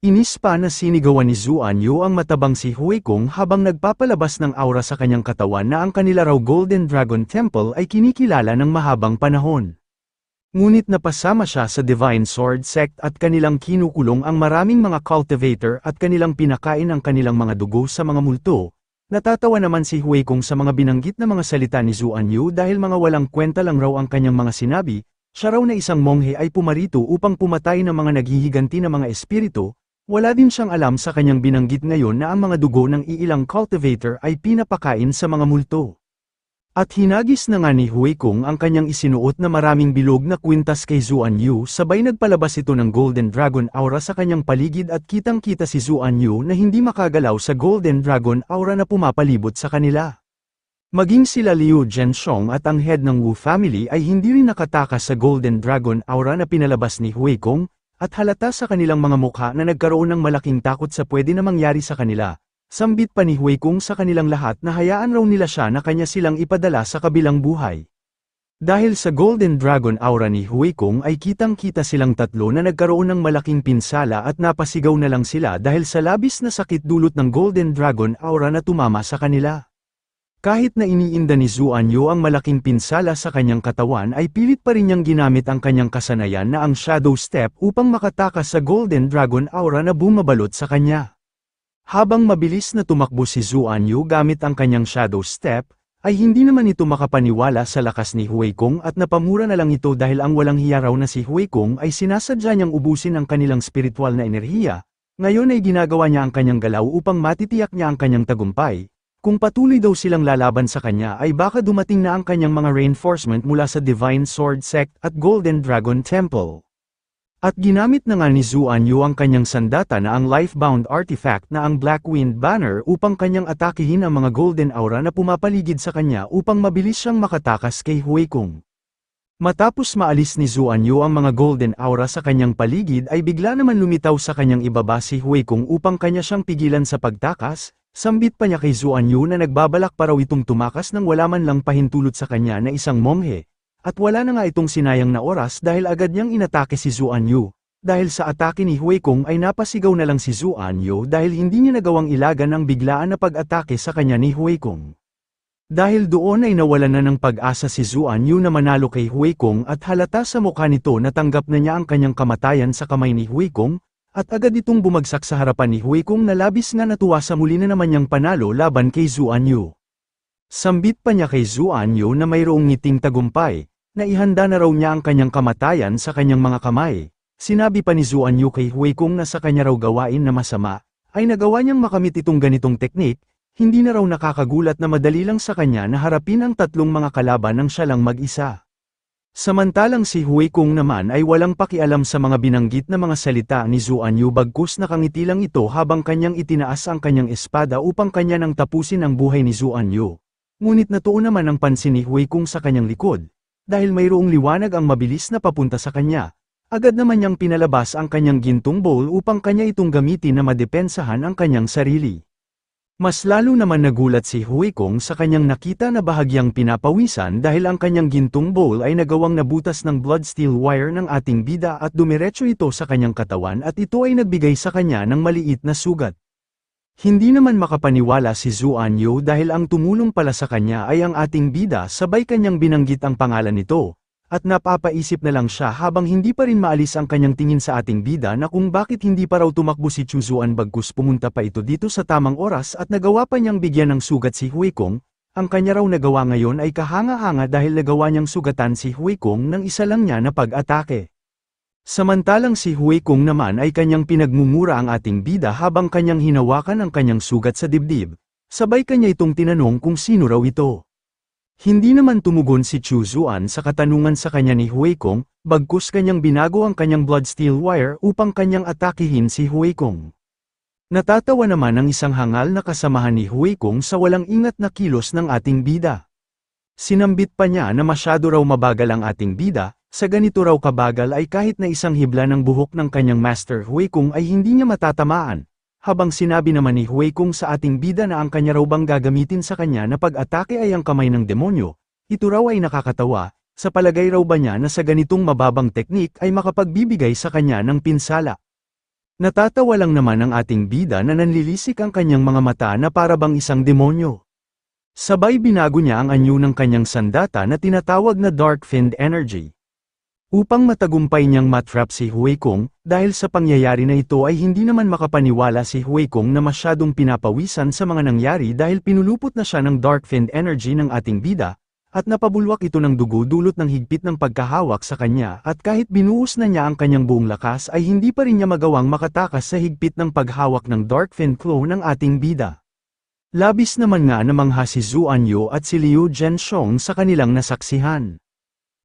Inis pa na sinigawan ni Zuan Yu ang matabang si Hui Kong habang nagpapalabas ng aura sa kanyang katawan na ang kanila raw Golden Dragon Temple ay kinikilala ng mahabang panahon. Ngunit napasama siya sa Divine Sword Sect at kanilang kinukulong ang maraming mga cultivator at kanilang pinakain ang kanilang mga dugo sa mga multo. Natatawa naman si Hui Kong sa mga binanggit na mga salita ni Zuan Yu dahil mga walang kwenta lang raw ang kanyang mga sinabi, siya raw na isang monghe ay pumarito upang pumatay ng mga naghihiganti na mga espiritu, wala din siyang alam sa kanyang binanggit ngayon na ang mga dugo ng iilang cultivator ay pinapakain sa mga multo. At hinagis na nga ni Hui Kong ang kanyang isinuot na maraming bilog na kwintas kay Zuan Yu sabay nagpalabas ito ng Golden Dragon Aura sa kanyang paligid at kitang-kita si Zuan Yu na hindi makagalaw sa Golden Dragon Aura na pumapalibot sa kanila. Maging sila Liu Zhenshong at ang head ng Wu family ay hindi rin nakatakas sa Golden Dragon Aura na pinalabas ni Hui Kong, at halata sa kanilang mga mukha na nagkaroon ng malaking takot sa pwede na mangyari sa kanila. Sambit pa ni Hui Kung sa kanilang lahat na hayaan raw nila siya na kanya silang ipadala sa kabilang buhay. Dahil sa Golden Dragon aura ni Hui Kung ay kitang-kita silang tatlo na nagkaroon ng malaking pinsala at napasigaw na lang sila dahil sa labis na sakit dulot ng Golden Dragon aura na tumama sa kanila. Kahit na iniinda ni ang malaking pinsala sa kanyang katawan ay pilit pa rin niyang ginamit ang kanyang kasanayan na ang Shadow Step upang makatakas sa Golden Dragon Aura na bumabalot sa kanya. Habang mabilis na tumakbo si Zuan Yu gamit ang kanyang Shadow Step, ay hindi naman ito makapaniwala sa lakas ni Hui Kong at napamura na lang ito dahil ang walang hiya raw na si Hui Kong ay sinasadya niyang ubusin ang kanilang spiritual na enerhiya, ngayon ay ginagawa niya ang kanyang galaw upang matitiyak niya ang kanyang tagumpay, kung patuloy daw silang lalaban sa kanya ay baka dumating na ang kanyang mga reinforcement mula sa Divine Sword Sect at Golden Dragon Temple. At ginamit na nga ni Zuan Yu ang kanyang sandata na ang Lifebound Artifact na ang Black Wind Banner upang kanyang atakihin ang mga Golden Aura na pumapaligid sa kanya upang mabilis siyang makatakas kay Hui Kung. Matapos maalis ni Zuan Yu ang mga Golden Aura sa kanyang paligid ay bigla naman lumitaw sa kanyang ibaba si Hui Kung upang kanya siyang pigilan sa pagtakas, Sambit pa niya kay Zuan Yu na nagbabalak pa raw itong tumakas nang wala man lang pahintulot sa kanya na isang monghe. At wala na nga itong sinayang na oras dahil agad niyang inatake si Zuan Yu. Dahil sa atake ni Hui Kong ay napasigaw na lang si Zuan Yu dahil hindi niya nagawang ilagan ang biglaan na pag-atake sa kanya ni Hui Kong. Dahil doon ay nawalan na ng pag-asa si Zuan Yu na manalo kay Hui Kong at halata sa mukha nito na tanggap na niya ang kanyang kamatayan sa kamay ni Hui Kong, at agad itong bumagsak sa harapan ni Hui Kung na labis nga natuwa sa muli na naman niyang panalo laban kay Zuan Yu. Sambit pa niya kay Zuan Yu na mayroong ngiting tagumpay, na ihanda na raw niya ang kanyang kamatayan sa kanyang mga kamay. Sinabi pa ni Zuan Yu kay Hui Kung na sa kanya raw gawain na masama, ay nagawa niyang makamit itong ganitong teknik, hindi na raw nakakagulat na madali lang sa kanya na harapin ang tatlong mga kalaban ng siya lang mag-isa. Samantalang si Hui Kung naman ay walang pakialam sa mga binanggit na mga salita ni Zuan Yu bagkus nakangiti lang ito habang kanyang itinaas ang kanyang espada upang kanya nang tapusin ang buhay ni Zuan Yu. Ngunit natuon naman ang pansin ni Hui Kung sa kanyang likod, dahil mayroong liwanag ang mabilis na papunta sa kanya. Agad naman niyang pinalabas ang kanyang gintong bowl upang kanya itong gamitin na madepensahan ang kanyang sarili. Mas lalo naman nagulat si Hui Kong sa kanyang nakita na bahagyang pinapawisan dahil ang kanyang gintong bowl ay nagawang nabutas ng blood steel wire ng ating bida at dumiretso ito sa kanyang katawan at ito ay nagbigay sa kanya ng maliit na sugat. Hindi naman makapaniwala si Zuan Yu dahil ang tumulong pala sa kanya ay ang ating bida sabay kanyang binanggit ang pangalan nito, at napapaisip na lang siya habang hindi pa rin maalis ang kanyang tingin sa ating bida na kung bakit hindi pa raw tumakbo si Chuzuan bagkus pumunta pa ito dito sa tamang oras at nagawa pa niyang bigyan ng sugat si Hui Kong, ang kanya raw nagawa ngayon ay kahanga-hanga dahil nagawa niyang sugatan si Hui Kong ng isa lang niya na pag-atake. Samantalang si Hui Kong naman ay kanyang pinagmumura ang ating bida habang kanyang hinawakan ang kanyang sugat sa dibdib, sabay kanya itong tinanong kung sino raw ito. Hindi naman tumugon si Chu Zuan sa katanungan sa kanya ni Hui Kong, bagkus kanyang binago ang kanyang blood steel wire upang kanyang atakihin si Hui Kong. Natatawa naman ang isang hangal na kasamahan ni Hui Kong sa walang ingat na kilos ng ating bida. Sinambit pa niya na masyado raw mabagal ang ating bida, sa ganito raw kabagal ay kahit na isang hibla ng buhok ng kanyang master Hui Kong ay hindi niya matatamaan, habang sinabi naman ni Hui Kung sa ating bida na ang kanya raw bang gagamitin sa kanya na pag-atake ay ang kamay ng demonyo, ito raw ay nakakatawa, sa palagay raw ba niya na sa ganitong mababang teknik ay makapagbibigay sa kanya ng pinsala. Natatawa lang naman ang ating bida na nanlilisik ang kanyang mga mata na parabang isang demonyo. Sabay binago niya ang anyo ng kanyang sandata na tinatawag na Dark Fiend Energy. Upang matagumpay niyang matrap si Hui Kong, dahil sa pangyayari na ito ay hindi naman makapaniwala si Hui Kong na masyadong pinapawisan sa mga nangyari dahil pinulupot na siya ng Dark Fiend Energy ng ating bida, at napabulwak ito ng dugo dulot ng higpit ng pagkahawak sa kanya at kahit binuhos na niya ang kanyang buong lakas ay hindi pa rin niya magawang makatakas sa higpit ng paghawak ng Dark Fiend Claw ng ating bida. Labis naman nga namangha si Zhu Anyo at si Liu Zhenshong sa kanilang nasaksihan.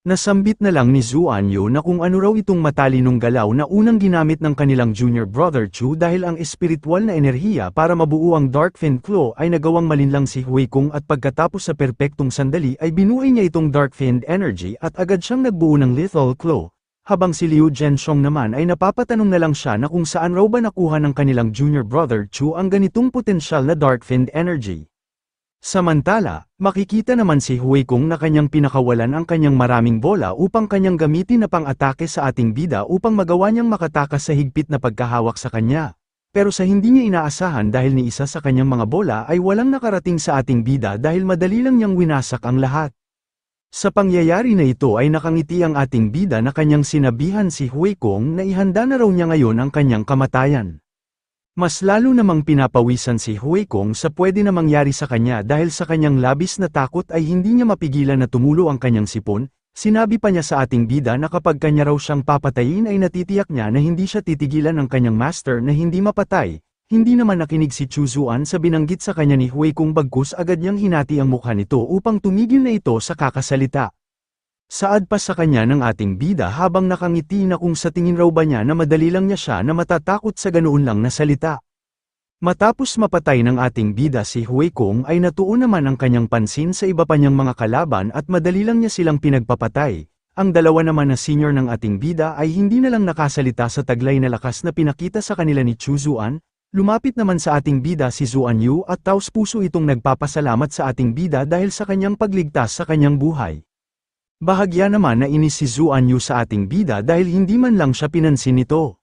Nasambit na lang ni Zhu Anyo na kung ano raw itong matalinong galaw na unang ginamit ng kanilang junior brother Chu dahil ang espiritual na enerhiya para mabuo ang Dark Fiend Claw ay nagawang malinlang si Hui Kung at pagkatapos sa perpektong sandali ay binuhay niya itong Dark Fiend Energy at agad siyang nagbuo ng Lethal Claw, habang si Liu Zhenshong naman ay napapatanong na lang siya na kung saan raw ba nakuha ng kanilang junior brother Chu ang ganitong potensyal na Dark Fiend Energy. Samantala, makikita naman si Hui Kung na kanyang pinakawalan ang kanyang maraming bola upang kanyang gamitin na pang-atake sa ating bida upang magawa niyang makatakas sa higpit na pagkahawak sa kanya. Pero sa hindi niya inaasahan dahil ni isa sa kanyang mga bola ay walang nakarating sa ating bida dahil madali lang niyang winasak ang lahat. Sa pangyayari na ito ay nakangiti ang ating bida na kanyang sinabihan si Hui Kong na ihanda na raw niya ngayon ang kanyang kamatayan. Mas lalo namang pinapawisan si Hui Kong sa pwede na mangyari sa kanya dahil sa kanyang labis na takot ay hindi niya mapigilan na tumulo ang kanyang sipon, sinabi pa niya sa ating bida na kapag kanya raw siyang papatayin ay natitiyak niya na hindi siya titigilan ng kanyang master na hindi mapatay, hindi naman nakinig si Chu Zuan sa binanggit sa kanya ni Hui Kong bagkus agad niyang hinati ang mukha nito upang tumigil na ito sa kakasalita. Saad pa sa kanya ng ating bida habang nakangiti na kung sa tingin raw ba niya na madali lang niya siya na matatakot sa ganoon lang na salita. Matapos mapatay ng ating bida si Hui Kong ay natuon naman ang kanyang pansin sa iba pa niyang mga kalaban at madali lang niya silang pinagpapatay. Ang dalawa naman na senior ng ating bida ay hindi na lang nakasalita sa taglay na lakas na pinakita sa kanila ni Chu Zuan, lumapit naman sa ating bida si Zuan Yu at taos puso itong nagpapasalamat sa ating bida dahil sa kanyang pagligtas sa kanyang buhay. Bahagya naman na inis si Zuan Yu sa ating bida dahil hindi man lang siya pinansin nito.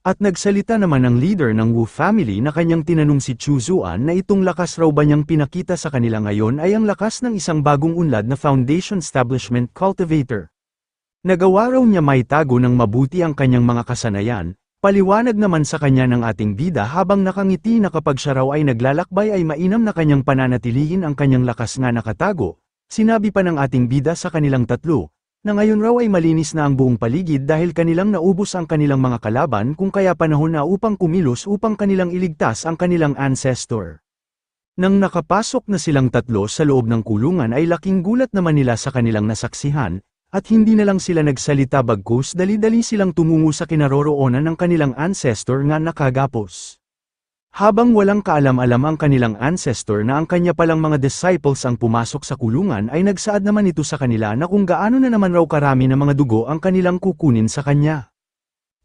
At nagsalita naman ang leader ng Wu family na kanyang tinanong si Chu Zuan na itong lakas raw ba niyang pinakita sa kanila ngayon ay ang lakas ng isang bagong unlad na Foundation Establishment Cultivator. Nagawa raw niya may tago ng mabuti ang kanyang mga kasanayan, paliwanag naman sa kanya ng ating bida habang nakangiti na kapag siya raw ay naglalakbay ay mainam na kanyang pananatilihin ang kanyang lakas nga nakatago, Sinabi pa ng ating bida sa kanilang tatlo, na ngayon raw ay malinis na ang buong paligid dahil kanilang naubos ang kanilang mga kalaban kung kaya panahon na upang kumilos upang kanilang iligtas ang kanilang ancestor. Nang nakapasok na silang tatlo sa loob ng kulungan ay laking gulat naman nila sa kanilang nasaksihan, at hindi na lang sila nagsalita bagkus dali-dali silang tumungo sa kinaroroonan ng kanilang ancestor nga nakagapos. Habang walang kaalam-alam ang kanilang ancestor na ang kanya palang mga disciples ang pumasok sa kulungan ay nagsaad naman ito sa kanila na kung gaano na naman raw karami na mga dugo ang kanilang kukunin sa kanya.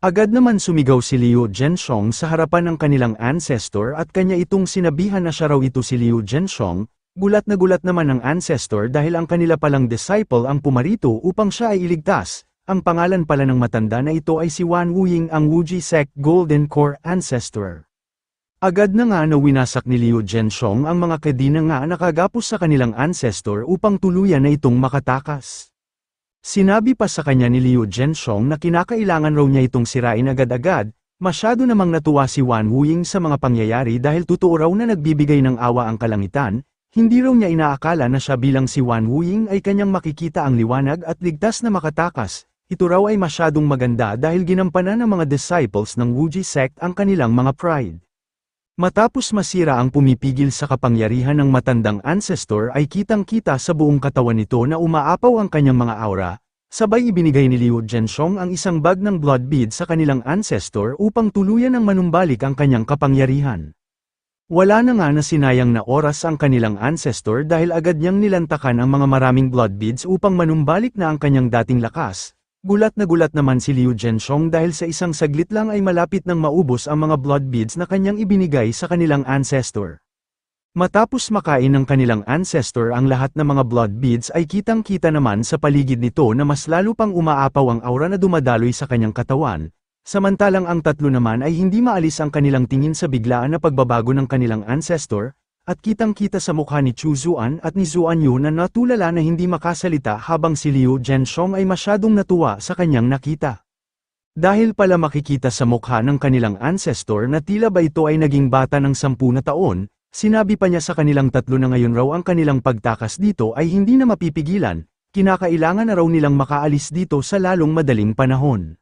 Agad naman sumigaw si Liu Zhenshong sa harapan ng kanilang ancestor at kanya itong sinabihan na siya raw ito si Liu Zhenshong, gulat na gulat naman ang ancestor dahil ang kanila palang disciple ang pumarito upang siya ay iligtas, ang pangalan pala ng matanda na ito ay si Wan Wuying ang Wuji Sect Golden Core Ancestor. Agad na nga na winasak ni Liu Zhenshong ang mga kadina nga nakagapos sa kanilang ancestor upang tuluyan na itong makatakas. Sinabi pa sa kanya ni Liu Zhenshong na kinakailangan raw niya itong sirain agad-agad, masyado namang natuwa si Wan Wuying sa mga pangyayari dahil totoo raw na nagbibigay ng awa ang kalangitan, hindi raw niya inaakala na siya bilang si Wan Wuying ay kanyang makikita ang liwanag at ligtas na makatakas, ito raw ay masyadong maganda dahil ginampanan ng mga disciples ng Wuji sect ang kanilang mga pride. Matapos masira ang pumipigil sa kapangyarihan ng matandang ancestor ay kitang-kita sa buong katawan nito na umaapaw ang kanyang mga aura, sabay ibinigay ni Liu Zhenshong ang isang bag ng blood bead sa kanilang ancestor upang tuluyan ng manumbalik ang kanyang kapangyarihan. Wala na nga na sinayang na oras ang kanilang ancestor dahil agad niyang nilantakan ang mga maraming blood beads upang manumbalik na ang kanyang dating lakas, Gulat na gulat naman si Liu Zhenshong dahil sa isang saglit lang ay malapit nang maubos ang mga blood beads na kanyang ibinigay sa kanilang ancestor. Matapos makain ng kanilang ancestor ang lahat ng mga blood beads ay kitang-kita naman sa paligid nito na mas lalo pang umaapaw ang aura na dumadaloy sa kanyang katawan, Samantalang ang tatlo naman ay hindi maalis ang kanilang tingin sa biglaan na pagbabago ng kanilang ancestor, at kitang-kita sa mukha ni Chu Zuan at ni Zuan Yu na natulala na hindi makasalita habang si Liu Zhenshong ay masyadong natuwa sa kanyang nakita. Dahil pala makikita sa mukha ng kanilang ancestor na tila ba ito ay naging bata ng sampu na taon, sinabi pa niya sa kanilang tatlo na ngayon raw ang kanilang pagtakas dito ay hindi na mapipigilan, kinakailangan na raw nilang makaalis dito sa lalong madaling panahon.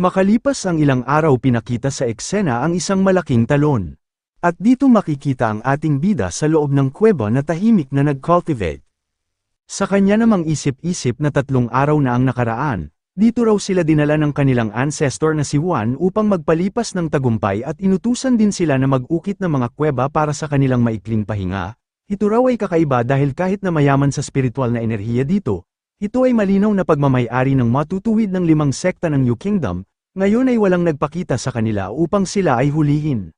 Makalipas ang ilang araw pinakita sa eksena ang isang malaking talon. At dito makikita ang ating bida sa loob ng kuweba na tahimik na nag-cultivate. Sa kanya namang isip-isip na tatlong araw na ang nakaraan, dito raw sila dinala ng kanilang ancestor na si Juan upang magpalipas ng tagumpay at inutusan din sila na mag-ukit ng mga kuweba para sa kanilang maikling pahinga. Ito raw ay kakaiba dahil kahit na mayaman sa spiritual na enerhiya dito, ito ay malinaw na pagmamayari ng matutuwid ng limang sekta ng Yu Kingdom, ngayon ay walang nagpakita sa kanila upang sila ay hulihin.